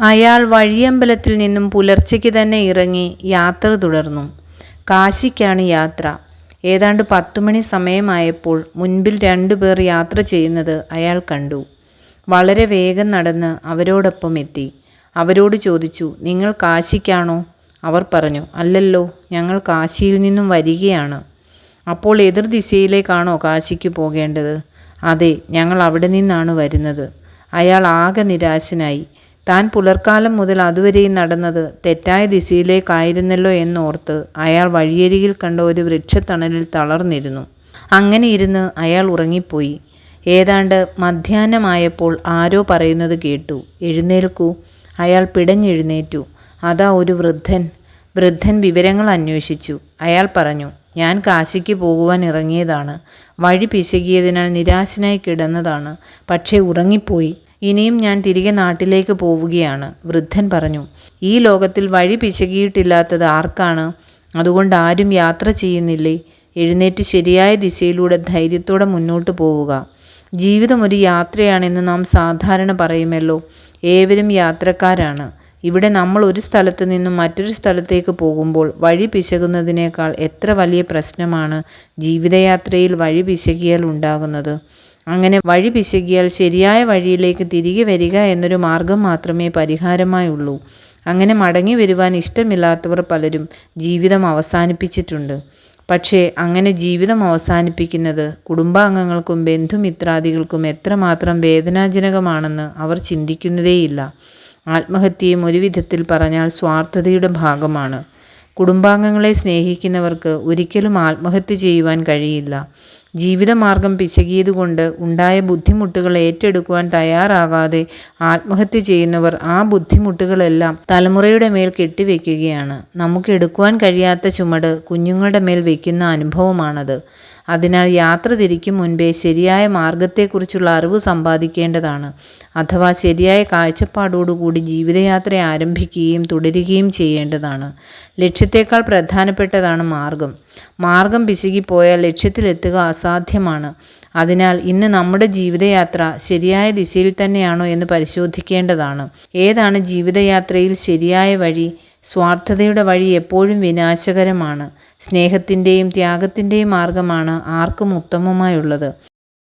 അയാൾ വഴിയമ്പലത്തിൽ നിന്നും പുലർച്ചയ്ക്ക് തന്നെ ഇറങ്ങി യാത്ര തുടർന്നു. കാശിക്കാണ് യാത്ര. ഏതാണ്ട് പത്തുമണി സമയമായപ്പോൾ മുൻപിൽ രണ്ടുപേർ യാത്ര ചെയ്യുന്നത് അയാൾ കണ്ടു. വളരെ വേഗം നടന്ന് അവരോടൊപ്പം എത്തി. അവരോട് ചോദിച്ചു നിങ്ങൾ കാശിക്കാണോ? അവർ പറഞ്ഞു അല്ലല്ലോ ഞങ്ങൾ കാശിയിൽ നിന്നും വരികയാണ്. അപ്പോൾ എതിർ ദിശയിലേക്കാണോ കാശിക്ക് പോകേണ്ടത്? അതെ ഞങ്ങൾ അവിടെ നിന്നാണ് വരുന്നത്. അയാൾ ആകെ നിരാശനായി. താൻ പുലർക്കാലം മുതൽ അതുവരെയും നടന്നത് തെറ്റായ ദിശയിലേക്കായിരുന്നല്ലോ എന്നോർത്ത് അയാൾ വഴിയരികിൽ കണ്ട ഒരു വൃക്ഷത്തണലിൽ തളർന്നിരുന്നു. അങ്ങനെ ഇരുന്ന് അയാൾ ഉറങ്ങിപ്പോയി. ഏതാണ്ട് മധ്യാഹ്നമായപ്പോൾ ആരോ പറയുന്നത് കേട്ടു. എഴുന്നേൽക്കൂ. അയാൾ പിടഞ്ഞെഴുന്നേറ്റു. അതാ ഒരു വൃദ്ധൻ. വൃദ്ധൻ വിവരങ്ങൾ അന്വേഷിച്ചു. അയാൾ പറഞ്ഞു ഞാൻ കാശിക്ക് പോകുവാൻ ഇറങ്ങിയതാണ്. വഴി പിശകിയതിനാൽ നിരാശനായി കിടന്നതാണ്. പക്ഷേ ഉറങ്ങിപ്പോയി. ഇനിയും ഞാൻ തിരികെ നാട്ടിലേക്ക് പോവുകയാണ് വൃദ്ധൻ പറഞ്ഞു. ഈ ലോകത്തിൽ വഴി പിശകിയിട്ടില്ലാത്തത് ആർക്കാണ്? അതുകൊണ്ട് ആരും യാത്ര ചെയ്യുന്നില്ലേ? എഴുന്നേറ്റ് ശരിയായ ദിശയിലൂടെ ധൈര്യത്തോടെ മുന്നോട്ട് പോവുക. ജീവിതം ഒരു യാത്രയാണെന്ന് നാം സാധാരണ പറയുമല്ലോ. ഏവരും യാത്രക്കാരാണ്. ഇവിടെ നമ്മൾ ഒരു സ്ഥലത്ത് നിന്നും മറ്റൊരു സ്ഥലത്തേക്ക് പോകുമ്പോൾ വഴി പിശകുന്നതിനേക്കാൾ എത്ര വലിയ പ്രശ്നമാണ് ജീവിതയാത്രയിൽ വഴി പിശകിയാൽ ഉണ്ടാകുന്നത്. അങ്ങനെ വഴി പിശകിയാൽ ശരിയായ വഴിയിലേക്ക് തിരികെ വരിക എന്നൊരു മാർഗം മാത്രമേ പരിഹാരമായുള്ളൂ. അങ്ങനെ മടങ്ങി വരുവാൻ ഇഷ്ടമില്ലാത്തവർ പലരും ജീവിതം അവസാനിപ്പിച്ചിട്ടുണ്ട്. പക്ഷേ അങ്ങനെ ജീവിതം അവസാനിപ്പിക്കുന്നത് കുടുംബാംഗങ്ങൾക്കും ബന്ധുമിത്രാദികൾക്കും എത്രമാത്രം വേദനാജനകമാണെന്ന് അവർ ചിന്തിക്കുന്നതേയില്ല. ആത്മഹത്യയും ഒരു വിധത്തിൽ പറഞ്ഞാൽ സ്വാർത്ഥതയുടെ ഭാഗമാണ്. കുടുംബാംഗങ്ങളെ സ്നേഹിക്കുന്നവർക്ക് ഒരിക്കലും ആത്മഹത്യ ചെയ്യുവാൻ കഴിയില്ല. ജീവിതമാർഗം പിശകിയതുകൊണ്ട് ഉണ്ടായ ബുദ്ധിമുട്ടുകൾ ഏറ്റെടുക്കുവാൻ തയ്യാറാകാതെ ആത്മഹത്യ ചെയ്യുന്നവർ ആ ബുദ്ധിമുട്ടുകളെല്ലാം തലമുറയുടെ മേൽ കെട്ടിവെക്കുകയാണ്. നമുക്ക് എടുക്കുവാൻ കഴിയാത്ത ചുമട് കുഞ്ഞുങ്ങളുടെ മേൽ വയ്ക്കുന്ന അനുഭവമാണത്. അതിനാൽ യാത്ര തിരിക്കും മുൻപേ ശരിയായ മാർഗത്തെക്കുറിച്ചുള്ള അറിവ് സമ്പാദിക്കേണ്ടതാണ്. അഥവാ ശരിയായ കാഴ്ചപ്പാടോടുകൂടി ജീവിതയാത്ര ആരംഭിക്കുകയും തുടരുകയും ചെയ്യേണ്ടതാണ്. ലക്ഷ്യത്തേക്കാൾ പ്രധാനപ്പെട്ടതാണ് മാർഗം മാർഗം പിശുകിപ്പോയാൽ ലക്ഷ്യത്തിലെത്തുക അസാധ്യമാണ്. അതിനാൽ ഇന്ന് നമ്മുടെ ജീവിതയാത്ര ശരിയായ ദിശയിൽ തന്നെയാണോ എന്ന് പരിശോധിക്കേണ്ടതാണ്. ഏതാണ് ജീവിതയാത്രയിൽ ശരിയായ വഴി? സ്വാർത്ഥതയുടെ വഴി എപ്പോഴും വിനാശകരമാണ്. സ്നേഹത്തിന്റെയും ത്യാഗത്തിന്റെയും മാർഗമാണ് ആർക്കും ഉത്തമമായുള്ളത്